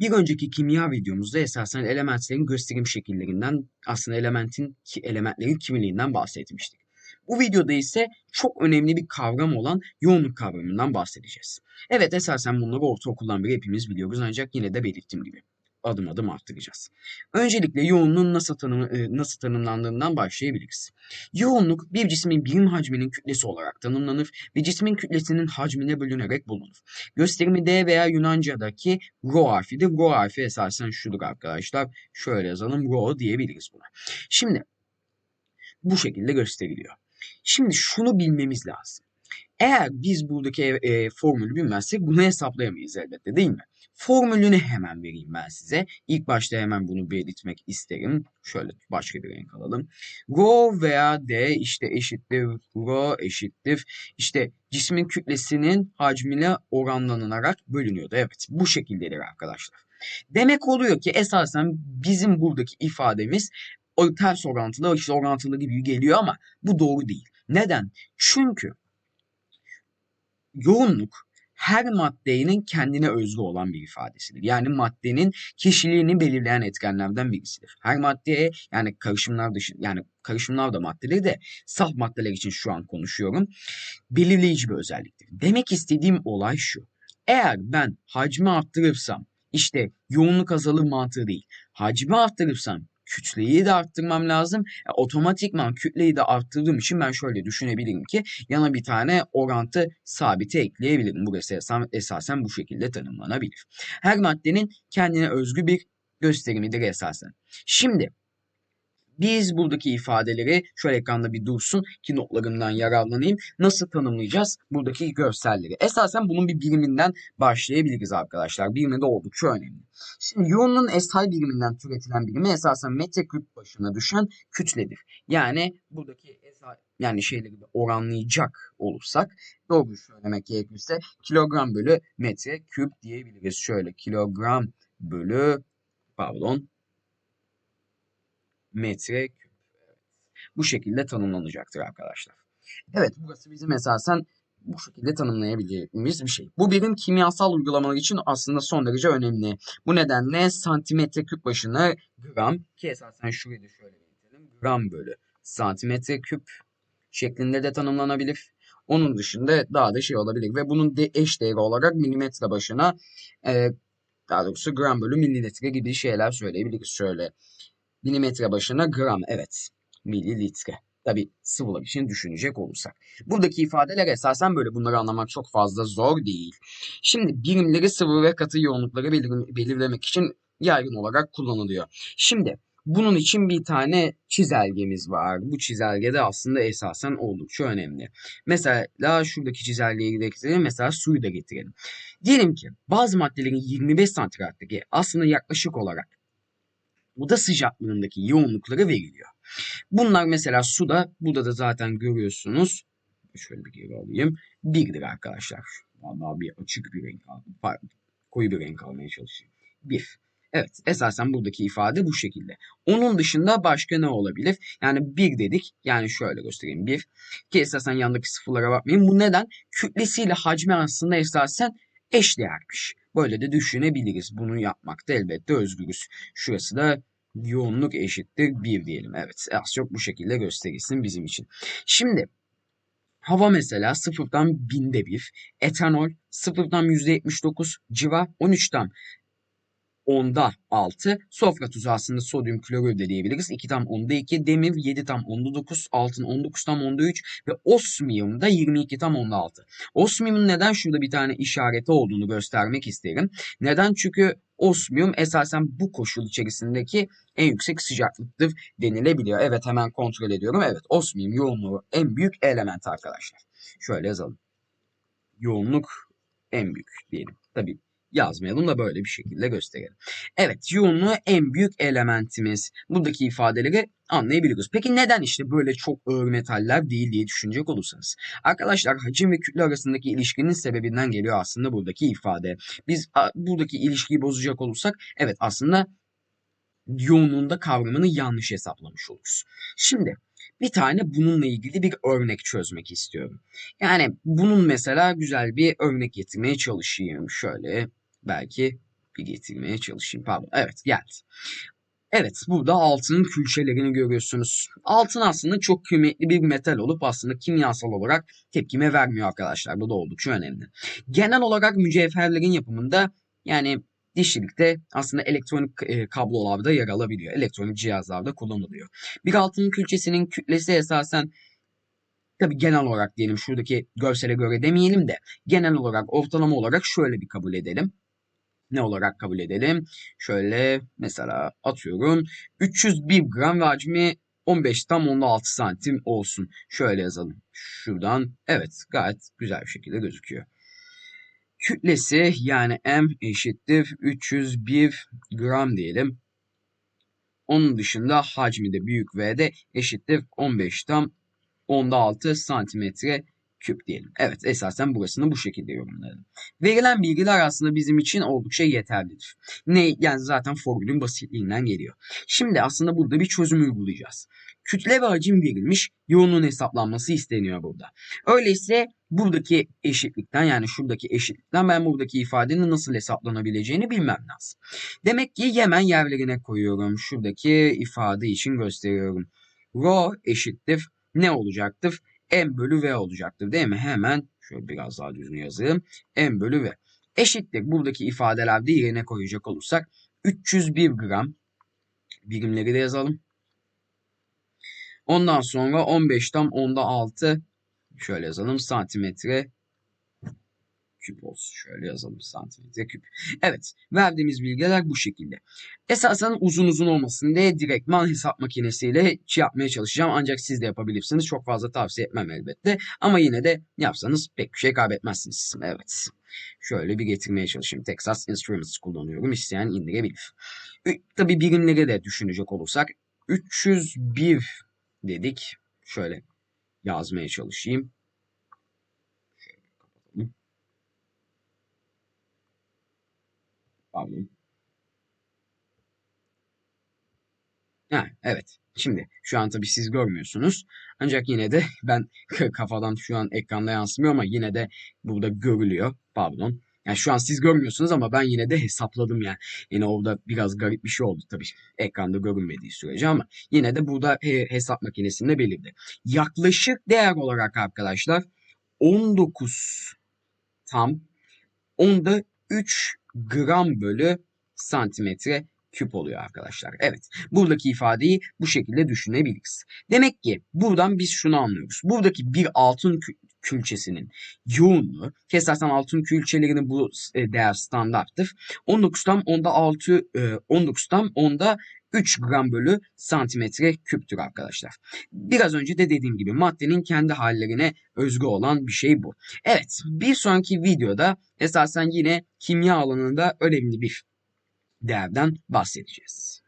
Bir önceki kimya videomuzda esasen elementlerin gösterim şekillerinden aslında elementin ki elementlerin kimliğinden bahsetmiştik. Bu videoda ise çok önemli bir kavram olan yoğunluk kavramından bahsedeceğiz. Evet esasen bunları ortaokuldan beri hepimiz biliyoruz ancak yine de belirttiğim gibi adım adım arttıracağız. Öncelikle yoğunluğun nasıl, tanım, e, nasıl tanımlandığından başlayabiliriz. Yoğunluk bir cismin birim hacminin kütlesi olarak tanımlanır ve cismin kütlesinin hacmine bölünerek bulunur. Gösterimi D veya Yunanca'daki rho harfidir. Rho harfi esasen şudur arkadaşlar. Şöyle yazalım rho diyebiliriz buna. Şimdi bu şekilde gösteriliyor. Şimdi şunu bilmemiz lazım. Eğer biz buradaki e, formülü bilmezsek bunu hesaplayamayız elbette değil mi? Formülünü hemen vereyim ben size. İlk başta hemen bunu belirtmek isterim. Şöyle başka bir renk alalım. Rho veya D işte eşittir Rho eşittir. İşte cismin kütlesinin hacmine oranlanarak bölünüyordu. Evet bu şekildedir arkadaşlar. Demek oluyor ki esasen bizim buradaki ifademiz ters orantılı, işte orantılı gibi geliyor ama bu doğru değil. Neden? Çünkü yoğunluk her maddenin kendine özgü olan bir ifadesidir. Yani maddenin kişiliğini belirleyen etkenlerden birisidir. Her maddeye yani karışımlar dışı yani karışımlar da maddeleri de saf maddeler için şu an konuşuyorum. Belirleyici bir özelliktir. Demek istediğim olay şu. Eğer ben hacmi arttırırsam işte yoğunluk azalır mantığı değil. Hacmi arttırırsam kütleyi de arttırmam lazım. E, otomatikman kütleyi de arttırdığım için ben şöyle düşünebilirim ki yana bir tane orantı sabiti ekleyebilirim. Burası esasen, bu şekilde tanımlanabilir. Her maddenin kendine özgü bir gösterimidir esasen. Şimdi biz buradaki ifadeleri şöyle ekranda bir dursun ki notlarımdan yararlanayım. Nasıl tanımlayacağız buradaki görselleri? Esasen bunun bir biriminden başlayabiliriz arkadaşlar. Birimi de oldukça önemli. Şimdi yoğunluğun SI biriminden türetilen birimi esasen metreküp başına düşen kütledir. Yani buradaki yani şeyleri de oranlayacak olursak doğru söylemek gerekirse kilogram bölü metre küp diyebiliriz. Şöyle kilogram bölü pardon metreküp. Evet. Bu şekilde tanımlanacaktır arkadaşlar. Evet burası bizim esasen bu şekilde tanımlayabileceğimiz bir şey. Bu birim kimyasal uygulamalar için aslında son derece önemli. Bu nedenle santimetre küp başına gram ki esasen şurayı da şöyle belirtelim. Gram bölü santimetre küp şeklinde de tanımlanabilir. Onun dışında daha da şey olabilir ve bunun de eş değeri olarak milimetre başına e, daha doğrusu gram bölü mililitre gibi şeyler söyleyebiliriz. Şöyle milimetre başına gram evet mililitre. Tabi sıvılar için düşünecek olursak. Buradaki ifadeler esasen böyle bunları anlamak çok fazla zor değil. Şimdi birimleri sıvı ve katı yoğunlukları belir belirlemek için yaygın olarak kullanılıyor. Şimdi bunun için bir tane çizelgemiz var. Bu çizelgede aslında esasen oldukça önemli. Mesela şuradaki çizelgeyi getirelim. Mesela suyu da getirelim. Diyelim ki bazı maddelerin 25 santigraddaki aslında yaklaşık olarak oda sıcaklığındaki yoğunlukları veriliyor. Bunlar mesela suda, burada da zaten görüyorsunuz. Şöyle bir geri alayım. Birdir arkadaşlar. Vallahi bir açık bir renk aldım. Koyu bir renk almaya çalışayım. Bir. Evet esasen buradaki ifade bu şekilde. Onun dışında başka ne olabilir? Yani bir dedik. Yani şöyle göstereyim bir. Ki esasen yandaki sıfırlara bakmayın. Bu neden? Kütlesiyle hacmi aslında esasen eşdeğermiş. Böyle de düşünebiliriz. Bunu yapmakta elbette özgürüz. Şurası da yoğunluk eşittir 1 diyelim. Evet az çok bu şekilde gösterilsin bizim için. Şimdi hava mesela sıfırdan binde bir, etanol sıfırdan %79, civa 13'ten onda 6. Sofra tuzu aslında sodyum klorür de diyebiliriz. 2 tam onda 2. Demir 7 tam onda 9. Altın 19 tam onda 3. Ve osmiyum da 22 tam onda 6. Osmiyumun neden şurada bir tane işareti olduğunu göstermek isterim. Neden? Çünkü osmiyum esasen bu koşul içerisindeki en yüksek sıcaklıktır denilebiliyor. Evet hemen kontrol ediyorum. Evet osmiyum yoğunluğu en büyük element arkadaşlar. Şöyle yazalım. Yoğunluk en büyük diyelim. Tabii yazmayalım da böyle bir şekilde gösterelim. Evet yoğunluğu en büyük elementimiz. Buradaki ifadeleri anlayabiliyoruz. Peki neden işte böyle çok ağır metaller değil diye düşünecek olursanız. Arkadaşlar hacim ve kütle arasındaki ilişkinin sebebinden geliyor aslında buradaki ifade. Biz buradaki ilişkiyi bozacak olursak evet aslında yoğunluğunda kavramını yanlış hesaplamış oluruz. Şimdi bir tane bununla ilgili bir örnek çözmek istiyorum. Yani bunun mesela güzel bir örnek getirmeye çalışayım. Şöyle belki bir getirmeye çalışayım. Pardon. Evet geldi. Evet burada altının külçelerini görüyorsunuz. Altın aslında çok kıymetli bir metal olup aslında kimyasal olarak tepkime vermiyor arkadaşlar. Bu da oldukça önemli. Genel olarak mücevherlerin yapımında yani dişlilikte aslında elektronik e, kablolarda yer alabiliyor. Elektronik cihazlarda kullanılıyor. Bir altın külçesinin kütlesi esasen tabi genel olarak diyelim şuradaki görsele göre demeyelim de genel olarak ortalama olarak şöyle bir kabul edelim ne olarak kabul edelim? Şöyle mesela atıyorum 301 gram ve hacmi 15 tam onda 6 santim olsun. Şöyle yazalım. Şuradan evet gayet güzel bir şekilde gözüküyor. Kütlesi yani M eşittir 301 gram diyelim. Onun dışında hacmi de büyük V de eşittir 15 tam onda 6 santimetre küp diyelim. Evet esasen burasını bu şekilde yorumladım. Verilen bilgiler aslında bizim için oldukça yeterlidir. Ne yani zaten formülün basitliğinden geliyor. Şimdi aslında burada bir çözüm uygulayacağız. Kütle ve hacim verilmiş, yoğunluğun hesaplanması isteniyor burada. Öyleyse buradaki eşitlikten yani şuradaki eşitlikten ben buradaki ifadenin nasıl hesaplanabileceğini bilmem lazım. Demek ki hemen yerlerine koyuyorum. Şuradaki ifade için gösteriyorum. Rho eşittir ne olacaktır? M bölü v olacaktır değil mi? Hemen şöyle biraz daha düzgün yazayım. m bölü v. Eşittir. Buradaki ifadelerde yerine koyacak olursak 301 gram birimleri de yazalım. Ondan sonra 15 tam onda 6 şöyle yazalım santimetre küp olsun. Şöyle yazalım santimetre küp. Evet verdiğimiz bilgiler bu şekilde. Esasen uzun uzun olmasın diye direktman hesap makinesiyle yapmaya çalışacağım. Ancak siz de yapabilirsiniz. Çok fazla tavsiye etmem elbette. Ama yine de yapsanız pek bir şey kaybetmezsiniz. Evet. Şöyle bir getirmeye çalışayım. Texas Instruments kullanıyorum. İsteyen indirebilir. Tabi birimleri de düşünecek olursak 301 dedik. Şöyle yazmaya çalışayım. Pardon. Ha, evet. Şimdi şu an tabii siz görmüyorsunuz. Ancak yine de ben kafadan şu an ekranda yansımıyor ama yine de burada görülüyor. Pardon. Yani şu an siz görmüyorsunuz ama ben yine de hesapladım yani. Yine orada biraz garip bir şey oldu tabii ekranda görünmediği sürece ama yine de burada hesap makinesinde belirli. Yaklaşık değer olarak arkadaşlar 19 tam onda 3 gram bölü santimetre küp oluyor arkadaşlar. Evet buradaki ifadeyi bu şekilde düşünebiliriz. Demek ki buradan biz şunu anlıyoruz. Buradaki bir altın külçesinin yoğunluğu ki zaten altın külçelerinin bu e, değer standarttır. 19 tam onda 6 19 tam onda 3 gram bölü santimetre küptür arkadaşlar. Biraz önce de dediğim gibi maddenin kendi hallerine özgü olan bir şey bu. Evet bir sonraki videoda esasen yine kimya alanında önemli bir değerden bahsedeceğiz.